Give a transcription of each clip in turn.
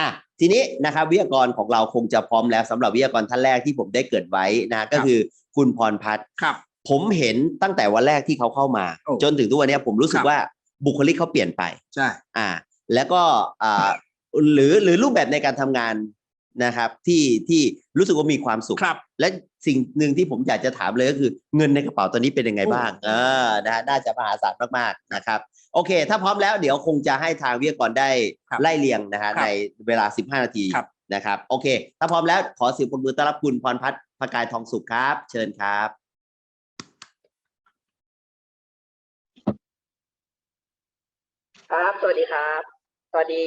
อะทีนี้นะครับวิทยากรของเราคงจะพร้อมแล้วสำหรับวิทยากรท่านแรกที่ผมได้เกริดไว้นะก็คือคุณพรพัฒน์ครับผมเห็นตั้งแต่วันแรกที่เขาเข้ามาโอ้จนถึงทุกวันเนี้ยผมรู้สึกครับว่าบุคลิกเขาเปลี่ยนไปใช่อ่า แล้วก็อ่าหรือหรือรูปแบบในการทำงานนะครับ ที่ที่รู้สึกว่ามีความสุขครับและสิ่งหนึ่งที่ผมอยากจะถามเลยก็คือ เงินในกระเป๋าตอนนี้เป็นยังไงโอ้บ้างเออนะฮะน่าจะมหาศาลมากๆนะครับ โอเค ถ้าพร้อมแล้วเดี๋ยวคงจะให้ทางวิทยากรได้ครับไล่เรียงนะฮะครับในเวลา 15 นาทีครับนะครับ โอเค ถ้าพร้อมแล้วขอเสียงปรบมือต้อนรับคุณพรพัฒน์พกายทองสุขครับ เชิญครับ ครับ สวัสดีครับ สวัสดี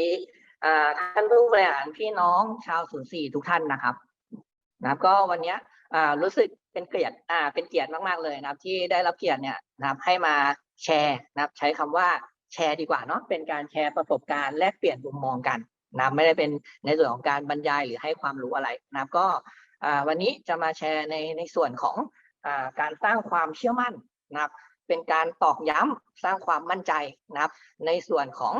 อ่าท่านผู้บริหารพี่น้องชาวศูนย์สี่ทุกท่านนะครับ นะครับ ก็วันเนี้ยอ่ารู้สึกเป็นเกียรติอ่าเป็นเกียรติมาก ๆ เลยนะครับ ที่ได้รับเกียรติเนี่ยนะครับให้มา แชร์นะครับใช้คำว่าแชร์ดีกว่าเนาะเป็นการแชร์ประสบการณ์แลกเปลี่ยนมุมมองกันนะไม่ได้เป็นในส่วนของการบรรยายหรือให้ความรู้อะไรนะครับก็วันนี้จะมาแชร์ในในส่วนของอการสร้างความเชื่อมั่นนะครับเป็นการตอกย้ำสร้างความมั่นใจนะครับ ในส่วนของ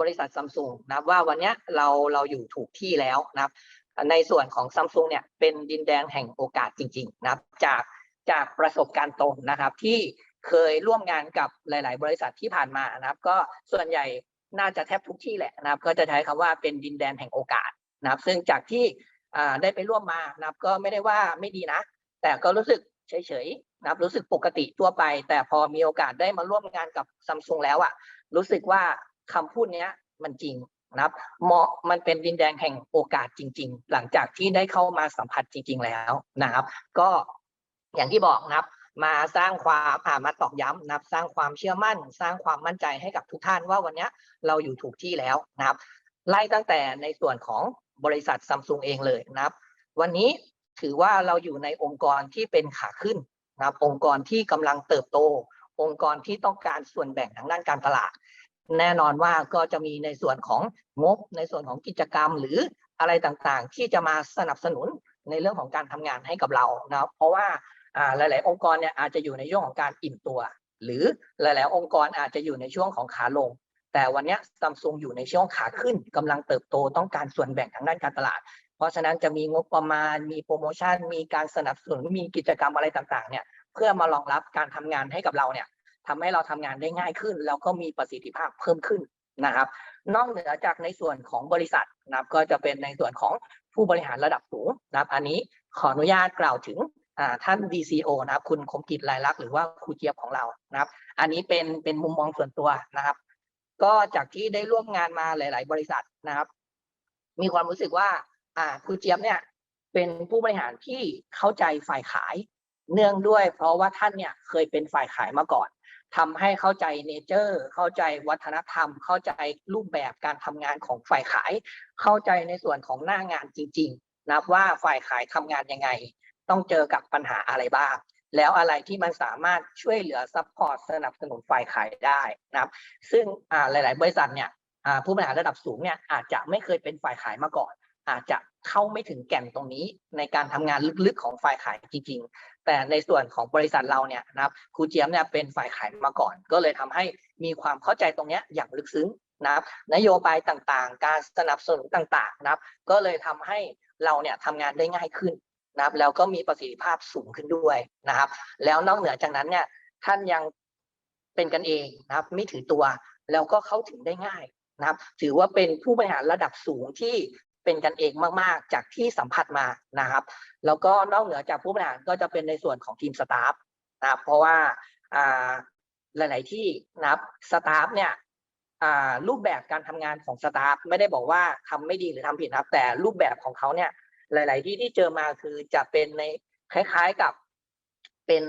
บริษัทซัมซุงนะว่าวันเนี้ยเราเราอยู่ถูกที่แล้วนะครับ ในส่วนของซัมซุงเนี่ยเป็นดินแดนแห่งโอกาสจริง ๆ นะครับ จากจากประสบการณ์ตรงนะครับที่ เคยร่วมงานกับหลาย ๆ บริษัทที่ผ่านมานะครับ ก็ส่วนใหญ่น่าจะแทบทุกที่แหละนะครับ ก็จะใช้คำว่าเป็นดินแดนแห่งโอกาสนะครับ ซึ่งจากที่ได้ไปร่วมมานะครับ ก็ไม่ได้ว่าไม่ดีนะ แต่ก็รู้สึกเฉยๆนะครับ รู้สึกปกติทั่วไป แต่พอมีโอกาสได้มาร่วมงานกับซัมซุงแล้วอะรู้สึกว่าคำพูดเนี้ยมันจริงนะครับเหมาะมันเป็นดินแดนแห่งโอกาสจริง ๆ หลังจากที่ได้เข้ามาสัมผัสจริง ๆ แล้วนะครับ ก็อย่างที่บอกนะครับ มาสร้างความอ่ามาตอกย้ำนะครับ สร้างความเชื่อมั่น สร้างความมั่นใจให้กับทุกท่านว่าวันนี้เราอยู่ถูกที่แล้วนะครับ ไล่ตั้งแต่ในส่วนของบริษัทซัมซุงเองเลยนะครับ วันนี้ถือว่าเราอยู่ในองค์กรที่เป็นขาขึ้นนะครับ องค์กรที่กำลังเติบโต องค์กรที่ต้องการส่วนแบ่งทางด้านการตลาด แน่นอนว่าก็จะมีในส่วนของงบในส่วนของกิจกรรมหรืออะไรต่างๆ ที่จะมาสนับสนุนในเรื่องของการทำงานให้กับเรานะครับ เพราะว่า หลาย ๆ องค์กรเนี่ยอาจจะอยู่ในช่วงของการอิ่มตัว หรือหลาย ๆ องค์กรอาจจะอยู่ในช่วงของขาลง แต่วันนี้ซัมซุงอยู่ในช่วงขาขึ้นกำลังเติบโตต้องการส่วนแบ่งทางด้านการตลาด เพราะฉะนั้นจะมีงบประมาณมีโปรโมชั่น มีการสนับสนุนมีกิจกรรมอะไรต่าง ๆ เนี่ยเพื่อมารองรับการทำงานให้กับเราเนี่ยทำให้เราทำงานได้ง่ายขึ้น แล้วก็มีประสิทธิภาพเพิ่มขึ้นนะครับ นอกเหนือจากในส่วนของบริษัทนะครับก็จะเป็นในส่วนของผู้บริหารระดับสูงนะครับ อันนี้ขออนุญาตกล่าวถึง ท่าน DCO นะครับ คุณคมกิจลายลักษณ์หรือว่าครูเจี๊ยบของเรานะครับ อันนี้เป็นเป็นมุมมองส่วนตัวนะครับ ก็จากที่ได้ร่วมงานมาหลาย ๆ บริษัทนะครับ มีความรู้สึกว่าอ่าครูเจี๊ยบเนี่ย เป็นผู้บริหารที่เข้าใจฝ่ายขาย เนื่องด้วย เพราะว่าท่านเนี่ยเคยเป็นฝ่ายขายมาก่อนทำให้เข้าใจเนเจอร์ เข้าใจวัฒนธรรม เข้าใจรูปแบบการทำงานของฝ่ายขาย เข้าใจในส่วนของหน้างานจริง ๆ นะว่าฝ่ายขายทำงานยังไง ต้องเจอกับปัญหาอะไรบ้าง แล้วอะไรที่มันสามารถช่วยเหลือซัพพอร์ตสนับสนุนฝ่ายขายได้นะครับ ซึ่งอ่าหลาย ๆ บริษัทเนี่ยผู้บริหารระดับสูงเนี่ยอาจจะไม่เคยเป็นฝ่ายขายมาก่อน อาจจะเข้าไม่ถึงแก่นตรงนี้ในการทำงานลึกๆของฝ่ายขายจริง ๆ แต่ในส่วนของบริษัทเราเนี่ยนะครับครูเจียบเนี่ยเป็นฝ่ายขายมาก่อน ก็เลยทำให้มีความเข้าใจตรงนี้อย่างลึกซึ้งนะครับนโยบายต่างๆ การสนับสนุนต่างๆนะครับ ก็เลยทำให้เราเนี่ยทำงานได้ง่ายขึ้น นะครับแล้วก็มีประสิทธิภาพสูงขึ้นด้วยนะครับ แล้วนอกเหนือจากนั้นเนี่ยท่านยังเป็นกันเองนะครับ ไม่ถือตัวแล้วก็เข้าถึงได้ง่ายนะครับ ถือว่าเป็นผู้บริหารระดับสูงที่เป็นกันเองมาก ๆ จากที่สัมผัสมานะครับ แล้วก็นอกเหนือจากผู้บริหารก็จะเป็นในส่วนของทีมสตาฟนะครับเพราะว่าอ่าหลาย ๆ ที่นะครับสตาฟเนี่ยอ่ารูปแบบการทำงานของสตาฟไม่ได้บอกว่าทำไม่ดีหรือทำผิดนะครับ แต่รูปแบบของเขาเนี่ย หลาย ๆ ที่ที่เจอมาคือจะเป็นในคล้าย ๆกับเป็น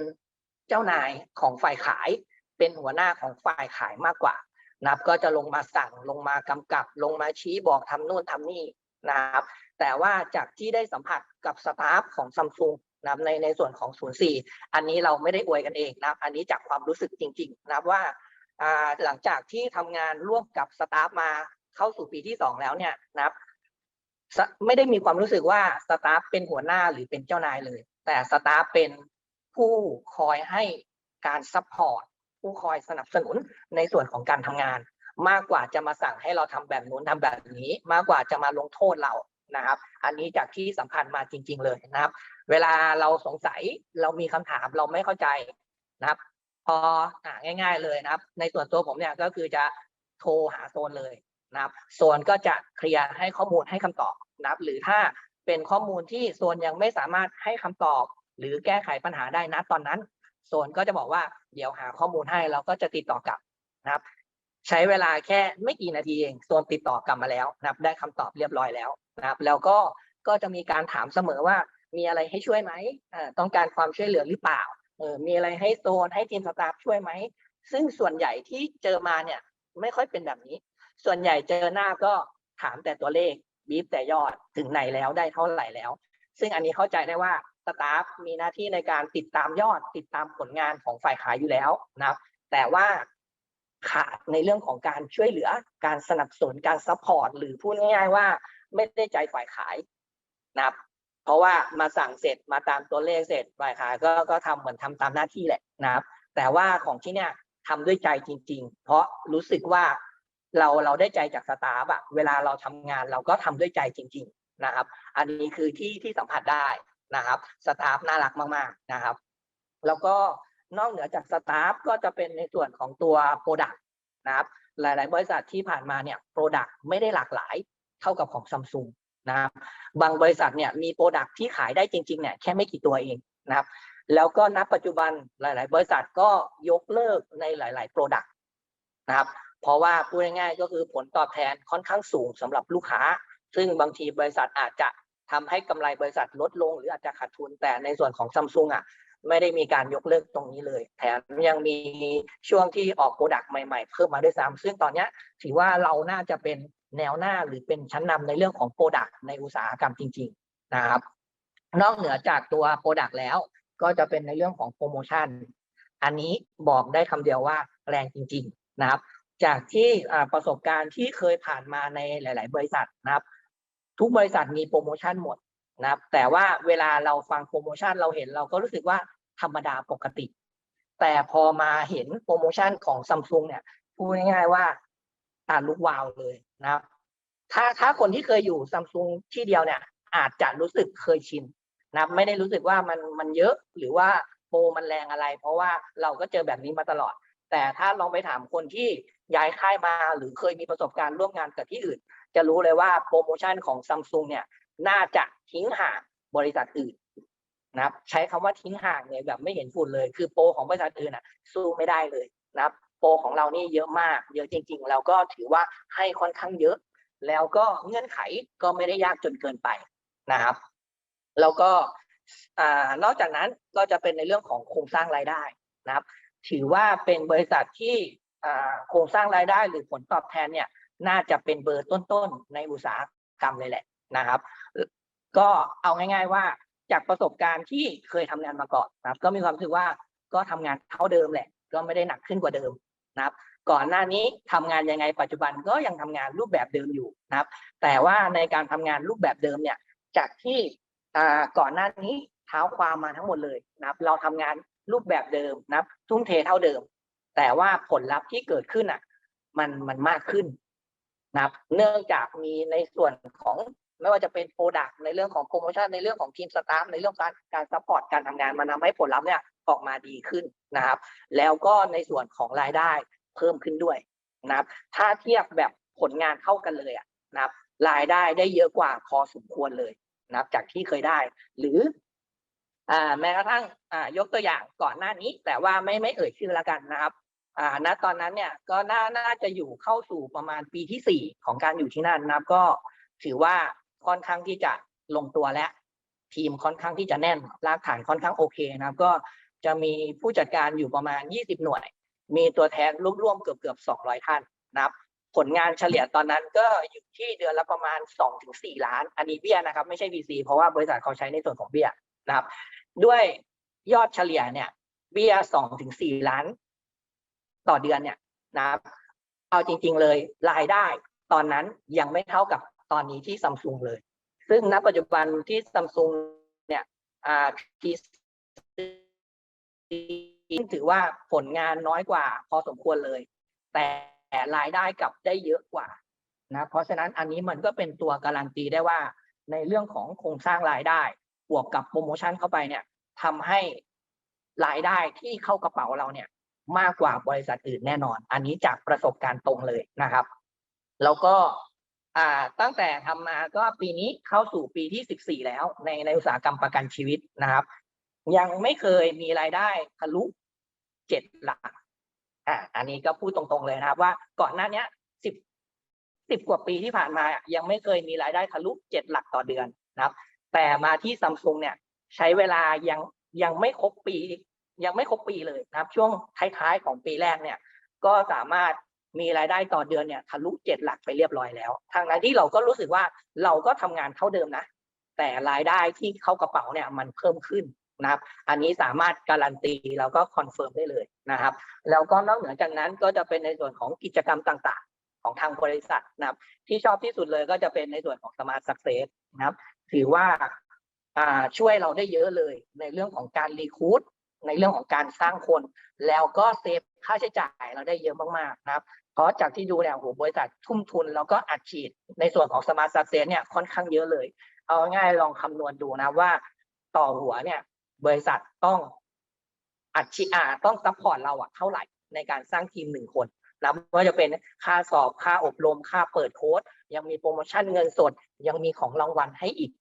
เจ้านายของฝ่ายขาย เป็นหัวหน้าของฝ่ายขายมากกว่านะครับก็จะลงมาสั่งลงมากำกับ ลงมาชี้บอกทำนู่นทำนี่นะครับ แต่ว่าจากที่ได้สัมผัสกับสตาฟของซัมซุงนะในในส่วนของ 04 อันนี้เราไม่ได้อวยกันเองนะครับอันนี้จากความรู้สึกจริง ๆ นะครับว่าหลังจากที่ทำงานร่วมกับสตาฟมาเข้าสู่ปีที่สองแล้วเนี่ยนะครับ ไม่ได้มีความรู้สึกว่าสตาฟเป็นหัวหน้าหรือเป็นเจ้านายเลย แต่สตาฟเป็นผู้คอยให้การซัพพอร์ตผู้คอยสนับสนุนในส่วนของการทำงาน มากกว่าจะมาสั่งให้เราทำแบบนู้นทำแบบนี้ มากกว่าจะมาลงโทษเรานะครับ อันนี้จากที่สัมพันธ์มาจริง ๆ เลยนะครับ เวลาเราสงสัยเรามีคำถามเราไม่เข้าใจนะครับ พอง่าย ๆ เลยนะครับ ในส่วนตัวผมเนี่ยก็คือจะโทรหาโซนเลย นะครับโซนก็จะเคลียร์ให้ข้อมูลให้คำตอบนะครับ หรือถ้าเป็นข้อมูลที่โซนยังไม่สามารถให้คำตอบ หรือแก้ไขปัญหาได้นะตอนนั้น โซนก็จะบอกว่าเดี๋ยวหาข้อมูลให้เราก็จะติดต่อกลับนะครับ ใช้เวลาแค่ไม่กี่นาทีเองโซนติดต่อกลับมาแล้วนะครับ ได้คำตอบเรียบร้อยแล้วนะครับ แล้วก็ก็จะมีการถามเสมอว่ามีอะไรให้ช่วยไหมต้องการความช่วยเหลือหรือเปล่าเออมีอะไรให้โซนให้ทีมสตาฟช่วยไหม ซึ่งส่วนใหญ่ที่เจอมาเนี่ยไม่ค่อยเป็นแบบนี้ ส่วนใหญ่เจอหน้าก็ถามแต่ตัวเลขบีบแต่ยอดถึงไหนแล้วได้เท่าไหร่แล้ว ซึ่งอันนี้เข้าใจได้ว่าสตาฟมีหน้าที่ในการติดตามยอดติดตามผลงานของฝ่ายขายอยู่แล้วนะครับ แต่ว่าขาดในเรื่องของการช่วยเหลือการสนับสนุนการซัพพอร์ตหรือพูดง่ายๆว่าไม่ได้ใจฝ่ายขายนะครับ เพราะว่ามาสั่งเสร็จมาตามตัวเลขเสร็จฝ่ายขายก็ก็ทำเหมือนทำตามหน้าที่แหละนะครับ แต่ว่าของที่เนี่ยทำด้วยใจจริง ๆ เพราะรู้สึกว่า เราเราได้ใจจากสตาฟอะเวลาเราทำงานเราก็ทำด้วยใจจริง ๆนะครับ อันนี้คือที่ที่สัมผัสได้นะครับสตาฟน่ารักมากๆนะครับ แล้วก็นอกเหนือจากสตาฟก็จะเป็นในส่วนของตัวโปรดักต์นะครับ หลาย ๆ บริษัทที่ผ่านมาเนี่ยโปรดักต์ไม่ได้หลากหลายเท่ากับของซัมซุงนะครับบางบริษัทเนี่ยมีโปรดักต์ที่ขายได้จริงๆเนี่ยแค่ไม่กี่ตัวเองนะครับ แล้วก็ณปัจจุบันหลาย ๆ บริษัทก็ยกเลิกในหลาย ๆ โปรดักต์นะครับ เพราะว่าพูดง่ายๆก็คือผลตอบแทนค่อนข้างสูงสำหรับลูกค้า ซึ่งบางทีบริษัทอาจจะทำให้กำไรบริษัทลดลง หรืออาจจะขาดทุนแต่ในส่วนของซัมซุงอะไม่ได้มีการยกเลิกตรงนี้เลย แถมยังมีช่วงที่ออกโปรดักต์ใหม่ๆ เพิ่มมาด้วยซ้ำซึ่งตอนนี้ถือว่าเราน่าจะเป็นแนวหน้าหรือเป็นชั้นนำในเรื่องของโปรดักต์ในอุตสาหกรรมจริง ๆนะครับ นอกเหนือจากตัวโปรดักต์แล้ว ก็จะเป็นในเรื่องของโปรโมชั่น อันนี้บอกได้คำเดียวว่าแรงจริง ๆ นะครับ จากที่ประสบการณ์ที่เคยผ่านมาในหลาย ๆ บริษัทนะครับ ทุกบริษัทมีโปรโมชั่นหมดนะครับ แต่ว่าเวลาเราฟังโปรโมชั่นเราเห็นเราก็รู้สึกว่าธรรมดาปกติ แต่พอมาเห็นโปรโมชั่นของซัมซุงเนี่ยพูดง่าย ๆ ว่าตาลุกวาวเลยนะครับ ถ้าถ้าคนที่เคยอยู่ซัมซุงที่เดียวเนี่ย อาจจะรู้สึกเคยชินนะครับไม่ได้รู้สึกว่ามันมันเยอะหรือว่าโปรมันแรงอะไร เพราะว่าเราก็เจอแบบนี้มาตลอด แต่ถ้าลองไปถามคนที่ ย้ายค่ายมาหรือเคยมีประสบการณ์ร่วมงานกับที่อื่น จะรู้เลยว่าโปรโมชั่นของซัมซุงเนี่ยน่าจะทิ้งห่างบริษัทอื่นนะครับ ใช้คำว่าทิ้งห่างเนี่ยแบบไม่เห็นฝุ่นเลย คือโปรของบริษัทอื่นอะ สู้ไม่ได้เลยนะครับ โปรของเรานี่เยอะมาก เยอะจริงๆแล้วก็ถือว่าให้ค่อนข้างเยอะ แล้วก็เงื่อนไขก็ไม่ได้ยากจนเกินไปนะครับ แล้วก็อ่านอกจากนั้นก็จะเป็นในเรื่องของโครงสร้างรายได้นะครับ ถือว่าเป็นบริษัทที่ โครงสร้างรายได้หรือผลตอบแทนเนี่ยน่าจะเป็นเบอร์ต้นๆในอุตสาหกรรมเลยแหละนะครับ ก็เอาง่าย ๆว่าจากประสบการณ์ที่เคยทำงานมาก่อนนะครับ ก็มีความรู้สึกว่าก็ทำงานเท่าเดิมแหละ ก็ไม่ได้หนักขึ้นกว่าเดิมนะครับ ก่อนหน้านี้ทำงานยังไงปัจจุบันก็ยังทำงานรูปแบบเดิมอยู่นะครับ แต่ว่าในการทำงานรูปแบบเดิมเนี่ย จากที่ก่อนหน้านี้เท้าความมาทั้งหมดเลยนะครับ เราทำงานรูปแบบเดิมนะครับ ทุ่มเทเท่าเดิม แต่ว่าผลลัพธ์ที่เกิดขึ้นอะ มันมันมากขึ้นนะครับเนื่องจากมีในส่วนของไม่ว่าจะเป็นโปรดักต์ในเรื่องของโปรโมชั่นในเรื่องของทีมสตาฟในเรื่องการการซัพพอร์ตการทำงานมันทำให้ผลลัพธ์เนี่ยออกมาดีขึ้นนะครับ แล้วก็ในส่วนของรายได้เพิ่มขึ้นด้วยนะครับ ถ้าเทียบแบบผลงานเท่ากันเลยอะนะครับ รายได้ได้เยอะกว่าพอสมควรเลยนะครับ จากที่เคยได้ หรืออ่าแม้กระทั่งอ่ายกตัวอย่างก่อนหน้านี้ แต่ว่าไม่ไม่เอ่ยชื่อแล้วกันนะครับ อ่าณตอนนั้นเนี่ยก็น่าน่าจะอยู่เข้าสู่ประมาณปีที่สี่ของการอยู่ที่นั่นนะครับ ก็ถือว่าค่อนข้างที่จะลงตัวและ ทีมค่อนข้างที่จะแน่นรากฐานค่อนข้างโอเคนะครับ ก็จะมีผู้จัดการอยู่ประมาณ 20 หน่วย มีตัวแทนร่วมๆเกือบเกือบ200 ท่านนะครับ ผลงานเฉลี่ยตอนนั้นก็อยู่ที่เดือนละประมาณ 2-4 ล้าน อันนี้เบี้ยนะครับ ไม่ใช่ VC เพราะว่าบริษัทเขาใช้ในส่วนของเบี้ยนะครับ ด้วยยอดเฉลี่ยเนี่ยเบี้ย2-4 ล้าน ต่อเดือนเนี่ยนะครับเอาจริง ๆเลยรายได้ตอนนั้นยังไม่เท่ากับตอนนี้ที่ซัมซุงเลย ซึ่งณปัจจุบันที่ซัมซุงเนี่ยอ่าถือว่าผลงานน้อยกว่า พอสมควรเลย แต่รายได้กลับได้เยอะกว่านะเพราะฉะนั้นอันนี้มันก็เป็นตัวการันตีได้ว่า ในเรื่องของโครงสร้างรายได้บวกกับโปรโมชั่นเข้าไปเนี่ยทำให้รายได้ที่เข้ากระเป๋าเราเนี่ย มากกว่าบริษัทอื่นแน่นอน อันนี้จากประสบการณ์ตรงเลยนะครับ แล้วก็ตั้งแต่ทำมาก็ปีนี้เข้าสู่ปีที่สิบสี่แล้วในในอุตสาหกรรมประกันชีวิตนะครับ ยังไม่เคยมีรายได้ทะลุเจ็ดหลักอ่าอันนี้ก็พูดตรงๆเลยนะครับ ว่าก่อนหน้านี้สิบสิบกว่าปีที่ผ่านมายังไม่เคยมีรายได้ทะลุเจ็ดหลักต่อเดือนนะครับ แต่มาที่ซัมซุงเนี่ย ใช้เวลายังยังไม่ครบปี ยังไม่ครบปีเลยนะครับ ช่วงท้ายๆของปีแรกเนี่ย ก็สามารถมีรายได้ต่อเดือนเนี่ยทะลุเจ็ดหลักไปเรียบร้อยแล้วทางนั้นที่เราก็รู้สึกว่าเราก็ทำงานเท่าเดิมนะ แต่รายได้ที่เข้ากระเป๋าเนี่ยมันเพิ่มขึ้นนะครับ อันนี้สามารถการันตีแล้วก็คอนเฟิร์มได้เลยนะครับ แล้วก็นอกเหนือจากนั้นก็จะเป็นในส่วนของกิจกรรมต่างๆ ของทางบริษัทนะครับ ที่ชอบที่สุดเลยก็จะเป็นในส่วนของสมาร์ทสักเซสนะครับ ถือว่าช่วยเราได้เยอะเลยในเรื่องของการรีคูด ในเรื่องของการสร้างคน แล้วก็เซฟค่าใช้จ่ายเราได้เยอะมากๆนะครับเพราะจากที่ดูเนี่ยโอ้โหบริษัททุ่มทุน แล้วก็อัดฉีดในส่วนของสมาร์ทสักเซสเนี่ยค่อนข้างเยอะเลย เอาง่ายลองคำนวณดูนะว่า ต่อหัวเนี่ย บริษัทต้องอัดฉีดอ่าต้องซัพพอร์ตเราอะเท่าไหร่ในการสร้างทีมหนึ่งคนนะไม่ว่าจะเป็นค่าสอบค่าอบรมค่าเปิดโค้ดยังมีโปรโมชั่นเงินสด ยังมีของรางวัลให้อีก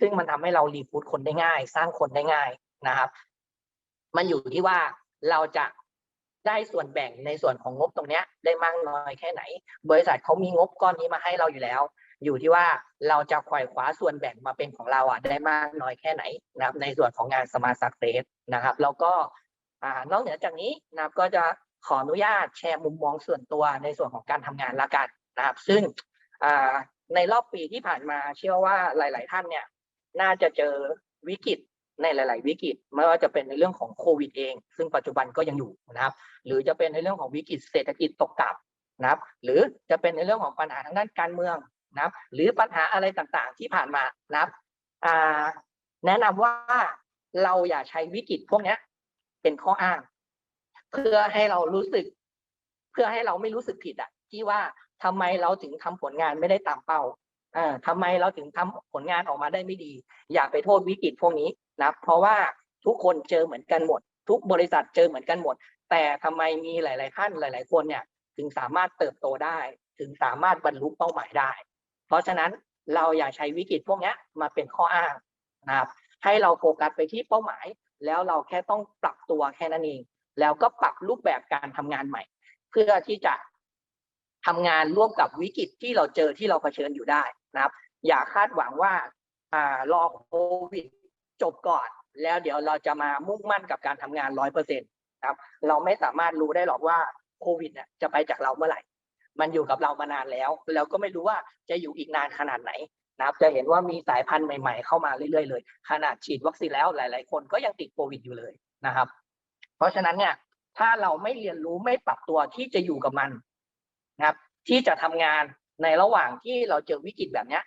ซึ่งมันทำให้เรารีฟูดคนได้ง่าย สร้างคนได้ง่ายนะครับ มันอยู่ที่ว่าเราจะได้ส่วนแบ่งในส่วนของงบตรงเนี้ย ได้มากน้อยแค่ไหน บริษัทเขามีงบก้อนนี้มาให้เราอยู่แล้ว อยู่ที่ว่าเราจะขว่คว้าส่วนแบ่งมาเป็นของเราอะได้มากน้อยแค่ไหนนะครับ ในส่วนของงานสมาร์ทซักเซสนะครับ แล้วก็นอกเหนือจากนี้นะครับก็จะขออนุญาตแชร์มุมมองส่วนตัวในส่วนของการทำงานละกันนะครับ ซึ่งในรอบปีที่ผ่านมาเชื่อว่าหลาย ๆ ท่านเนี่ย น่าจะเจอวิกฤต ในหลาย ๆ วิกฤตไม่ว่าจะเป็นในเรื่องของโควิดเอง ซึ่งปัจจุบันก็ยังอยู่นะครับ หรือจะเป็นในเรื่องของวิกฤตเศรษฐกิจตกต่ำนะครับ หรือจะเป็นในเรื่องของปัญหาทางด้านการเมืองนะครับ หรือปัญหาอะไรต่าง ๆ ที่ผ่านมานะครับแนะนำว่าเราอย่าใช้วิกฤตพวกนี้เป็นข้ออ้าง เพื่อให้เรารู้สึก เพื่อให้เราไม่รู้สึกผิดอะที่ว่าทำไมเราถึงทำผลงานไม่ได้ตามเป้าอ่อทำไมเราถึงทำผลงานออกมาได้ไม่ดี อย่าไปโทษวิกฤตพวกนี้ นะเพราะว่าทุกคนเจอเหมือนกันหมด ทุกบริษัทเจอเหมือนกันหมด แต่ทำไมมีหลาย ๆ ท่านหลาย ๆ คนเนี่ยถึงสามารถเติบโตได้ ถึงสามารถบรรลุเป้าหมายได้ เพราะฉะนั้นเราอย่าใช้วิกฤตพวกนี้มาเป็นข้ออ้างนะครับให้เราโฟกัสไปที่เป้าหมาย แล้วเราแค่ต้องปรับตัวแค่นั้นเอง แล้วก็ปรับรูปแบบการทำงานใหม่ เพื่อที่จะทำงานร่วมกับวิกฤตที่เราเจอที่เราเผชิญอยู่ได้นะครับ อย่าคาดหวังว่าอ่ารอโควิด จบก่อน แล้วเดี๋ยวเราจะมามุ่งมั่นกับการทำงานร้อยเปอร์เซ็นต์ครับ เราไม่สามารถรู้ได้หรอกว่าโควิดเนี่ยจะไปจากเราเมื่อไหร่ มันอยู่กับเรามานานแล้วแล้วก็ไม่รู้ว่าจะอยู่อีกนานขนาดไหนนะครับ จะเห็นว่ามีสายพันธุ์ใหม่ ๆ เข้ามาเรื่อยๆเลย ขนาดฉีดวัคซีนแล้วหลาย ๆ คนก็ยังติดโควิดอยู่เลยนะครับ เพราะฉะนั้นเนี่ยถ้าเราไม่เรียนรู้ไม่ปรับตัวที่จะอยู่กับมันนะครับ ที่จะทำงานในระหว่างที่เราเจอวิกฤตแบบเนี้ย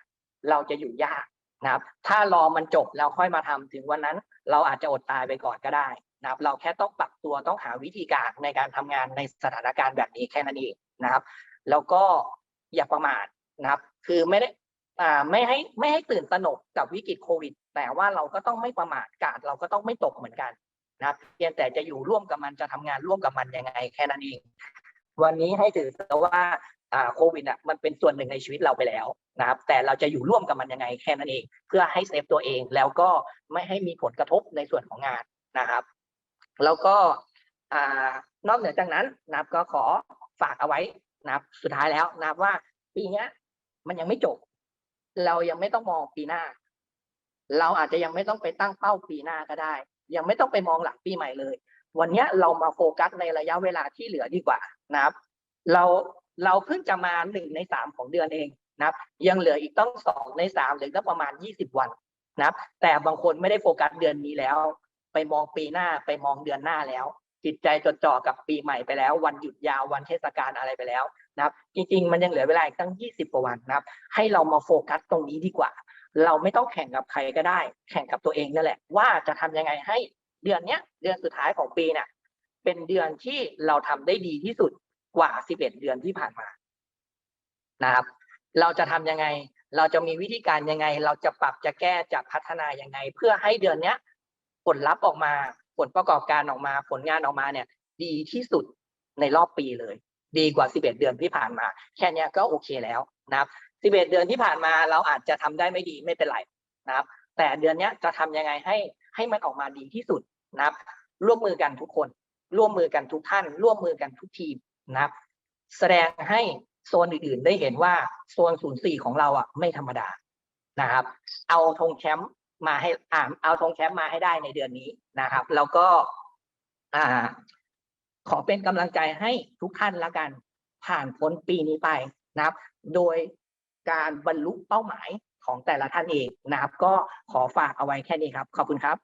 เราจะอยู่ยาก นะครับ ถ้ารอมันจบแล้วค่อยมาทำถึงวันนั้น เราอาจจะอดตายไปก่อนก็ได้นะครับ เราแค่ต้องปรับตัวต้องหาวิธีการในการทำงานในสถานการณ์แบบนี้แค่นั้นเองนะครับ แล้วก็อย่าประมาทนะครับ คือไม่ได้อ่าไม่ให้ไม่ให้ตื่นตระหนกกับวิกฤตโควิด แต่ว่าเราก็ต้องไม่ประมาทกาดเราก็ต้องไม่ตกเหมือนกันนะครับเพียงแต่จะอยู่ร่วมกับมันจะทำงานร่วมกับมันยังไง แค่นั้นเอง วันนี้ให้ถือว่า โควิดอะมันเป็นส่วนหนึ่งในชีวิตเราไปแล้วนะครับแต่เราจะอยู่ร่วมกับมันยังไงแค่นั้นเอง เพื่อให้เซฟตัวเองแล้วก็ไม่ให้มีผลกระทบในส่วนของงานนะครับ แล้วก็นอกเหนือจากนั้นนะครับก็ขอฝากเอาไว้นะครับสุดท้ายแล้วนะครับว่าปีนี้มันยังไม่จบ เรายังไม่ต้องมองปีหน้า เราอาจจะยังไม่ต้องไปตั้งเป้าปีหน้าก็ได้ ยังไม่ต้องไปมองหลังปีใหม่เลย วันนี้เรามาโฟกัสในระยะเวลาที่เหลือดีกว่านะครับ เรา เราเพิ่งจะมาหนึ่งในสามของเดือนเองนะครับ ยังเหลืออีกต้องสองในสามหรือก็ประมาณยี่สิบวันนะครับ แต่บางคนไม่ได้โฟกัสเดือนนี้แล้ว ไปมองปีหน้าไปมองเดือนหน้าแล้ว จิตใจจดจ่อกับปีใหม่ไปแล้ว วันหยุดยาววันเทศกาลอะไรไปแล้วนะครับ จริง ๆ มันยังเหลือเวลาอีกตั้งยี่สิบกว่าวันนะครับ ให้เรามาโฟกัสตรงนี้ดีกว่า เราไม่ต้องแข่งกับใครก็ได้ แข่งกับตัวเองนั่นแหละ ว่าจะทำยังไงให้เดือนเนี้ย เดือนสุดท้ายของปีเนี่ยเป็นเดือนที่เราทำได้ดีที่สุด กว่า 11 เดือนที่ผ่านมานะครับ เราจะทำยังไง เราจะมีวิธีการยังไง เราจะปรับจะแก้จะพัฒนายังไง เพื่อให้เดือนเนี้ย ผลลัพธ์ออกมา ผลประกอบการออกมา ผลงานออกมาเนี่ย ดีที่สุดในรอบปีเลย ดีกว่า 11 เดือนที่ผ่านมา แค่นี้ก็โอเคแล้วนะครับ 11 เดือนที่ผ่านมาเราอาจจะทำได้ไม่ดีไม่เป็นไรนะครับ แต่เดือนนี้จะทำยังไงให้ให้มันออกมาดีที่สุดนะครับ ร่วมมือกันทุกคน ร่วมมือกันทุกท่าน ร่วมมือกันทุกทีม นะครับ แสดงให้โซนอื่นๆ ได้เห็นว่าโซน04ของเราอะไม่ธรรมดานะครับ เอาธงแชมป์มาให้อ่าเอาธงแชมป์มาให้ได้ในเดือนนี้นะครับ แล้วก็อ่า ขอเป็นกำลังใจให้ทุกท่านละกัน ผ่านพ้นปีนี้ไปนะครับ โดยการบรรลุเป้าหมายของแต่ละท่านเองนะครับ ก็ขอฝากเอาไว้แค่นี้ครับ ขอบคุณครับ